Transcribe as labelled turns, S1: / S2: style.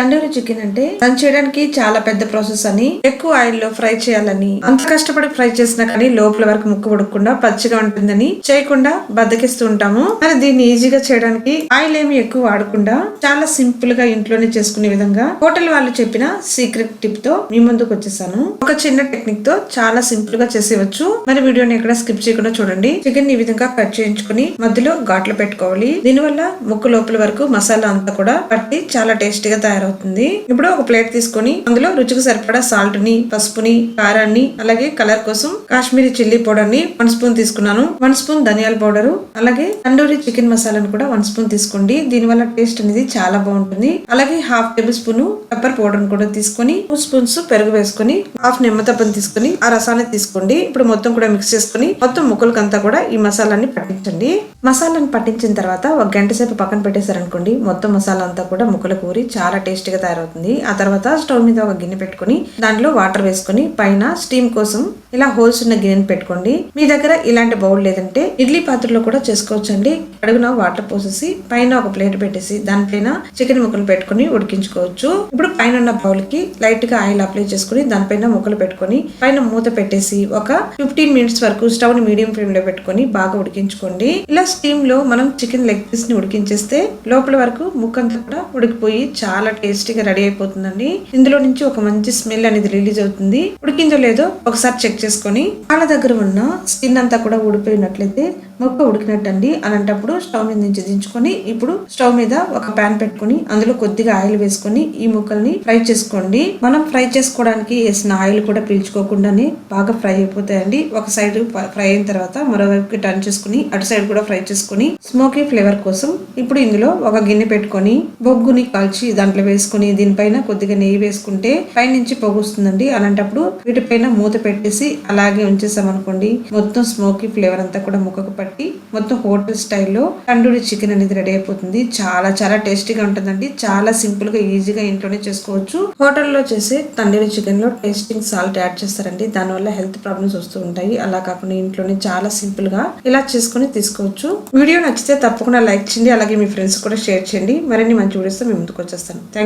S1: Tandoori chicken అంటే run చేయడానికి చాలా పెద్ద ప్రాసెస్ అని ఎక్కువ ఆయిల్లో ఫ్రై చేయాలని అంత కష్టపడి ఫ్రై చేసినా కానీ లోపల వరకు ముక్క ఉడకకుండా పచ్చిగా ఉంటుందని చేయకుండా బద్దకిస్తూ ఉంటాము. మరి దీన్ని ఈజీగా చేయడానికి ఆయిల్ ఏమి ఎక్కువ వాడకుండా చాలా సింపుల్గా ఇంట్లోనే చేసుకునే విధంగా హోటల్ వాళ్ళు చెప్పిన సీక్రెట్ టిప్తో మీ ముందుకు వచ్చేసాను. ఒక చిన్న టెక్నిక్తో చాలా సింపుల్గా చేసేవచ్చు మరి వీడియోని ఎక్కడ స్కిప్ చేయకుండా చూడండి. చికెన్ ఈ విధంగా కట్ చేయించుకుని మధ్యలో ఘాట్లు పెట్టుకోవాలి. దీనివల్ల ముక్క లోపల వరకు మసాలా అంతా కూడా పట్టి చాలా టేస్టీగా అవుతుంది. ఇప్పుడు ఒక ప్లేట్ తీసుకొని అందులో రుచికి సరిపడా సాల్ట్ని పసుపుని కారాన్ని అలాగే కలర్ కోసం కాశ్మీరీ చిల్లీ పౌడర్ని వన్ స్పూన్ తీసుకున్నాను. వన్ స్పూన్ ధనియాల పౌడర్ అలాగే తండూరి చికెన్ మసాలాను కూడా వన్ స్పూన్ తీసుకోండి. దీని వల్ల టేస్ట్ అనేది చాలా బాగుంటుంది. అలాగే half table spoon pepper powder కూడా తీసుకొని టూ స్పూన్స్ పెరుగు వేసుకొని హాఫ్ నిమ్మతప్పని తీసుకొని ఆ రసాన్ని తీసుకోండి. ఇప్పుడు మొత్తం కూడా మిక్స్ చేసుకొని మొత్తం ముక్కలకంతా కూడా ఈ మసాలాని పట్టించండి. మసాలాను పట్టించిన తర్వాత ఒక గంట సేపు పక్కన పెట్టేశారనుకోండి మొత్తం మసాలా అంతా కూడా ముక్కలు కూరి చాలా టేస్ట్ టేస్టీగా తయారవుతుంది. ఆ తర్వాత స్టవ్ మీద ఒక గిన్నె పెట్టుకొని దాంట్లో వాటర్ వేసుకొని పైన స్టీమ్ కోసం ఇలా హోల్స్ ఉన్న గిన్నెని పెట్టుకోండి. మీ దగ్గర ఇలాంటి బౌల్ లేదంటే ఇడ్లీ పాత్రలో కూడా చేసుకోవచ్చు అండి అడుగున వాటర్ పోసేసి పైన ఒక ప్లేట్ పెట్టేసి దానిపైన చికెన్ ముక్కలు పెట్టుకొని ఉడికించుకోవచ్చు. ఇప్పుడు పైన ఉన్న బౌల్కి లైట్గా ఆయిల్ అప్లై చేసుకుని దానిపైన ముక్కలు పెట్టుకొని పైన మూత పెట్టేసి ఒక ఫిఫ్టీన్ మినిట్స్ వరకు స్టవ్ని మీడియం ఫ్లేమ్లో పెట్టుకొని బాగా ఉడికించుకోండి. ఇలా స్టీమ్లో మనం చికెన్ లెగ్ పీస్ని ఉడికించేస్తే లోపల వరకు ముక్కంతా కూడా ఉడికిపోయి చాలా టేస్టీగా రెడీ అయిపోతుందండి. ఇందులో నుంచి ఒక మంచి స్మెల్ అనేది రిలీజ్ అవుతుంది. ఉడికిందో లేదో ఒకసారి చెక్ చేసుకొని వాళ్ళ దగ్గర ఉన్న స్కిన్ అంతా కూడా ఊడిపోయినట్లయితే మొక్క ఉడికినట్టు అండి అలాంటప్పుడు స్టవ్ మీద నుంచి దించుకొని ఇప్పుడు స్టవ్ మీద ఒక పాన్ పెట్టుకొని అందులో కొద్దిగా ఆయిల్ వేసుకొని ఈ ముక్కల్ని ఫ్రై చేసుకోండి. మనం ఫ్రై చేసుకోవడానికి వేసిన ఆయిల్ కూడా పీల్చుకోకుండానే బాగా ఫ్రై అయిపోతాయండి. ఒక సైడ్ ఫ్రై అయిన తర్వాత మరోవైపుకి టర్న్ చేసుకుని అటు సైడ్ కూడా ఫ్రై చేసుకుని స్మోకీ ఫ్లేవర్ కోసం ఇప్పుడు ఇందులో ఒక గిన్నె పెట్టుకొని బొగ్గుని కాల్చి దాంట్లో వేసుకుని దీనిపైన కొద్దిగా నెయ్యి వేసుకుంటే పైనుంచి పొగుస్తుందండి. అలాంటప్పుడు వీటిపైన మూత పెట్టేసి అలాగే ఉంచేసామనుకోండి మొత్తం స్మోకీ ఫ్లేవర్ అంతా కూడా ముక్కకు పట్టి మొత్తం హోటల్ స్టైల్లో తండూరి చికెన్ అనేది రెడీ అయిపోతుంది. చాలా చాలా టేస్టీగా ఉంటుందండి. చాలా సింపుల్గా ఈజీగా ఇంట్లోనే చేసుకోవచ్చు. హోటల్లో చేసే తండూరి చికెన్లో టేస్టింగ్ సాల్ట్ యాడ్ చేస్తారండి. దానివల్ల హెల్త్ ప్రాబ్లమ్స్ వస్తూ ఉంటాయి. అలా కాకుండా ఇంట్లోనే చాలా సింపుల్గా ఇలా చేసుకొని తీసుకోవచ్చు. వీడియో నచ్చితే తప్పకుండా లైక్ చేయండి. అలాగే మీ ఫ్రెండ్స్ కూడా షేర్ చేయండి. మరిన్ని మంచి వీడియోస్ మీ ముందుకు వచ్చేస్తాను. Thank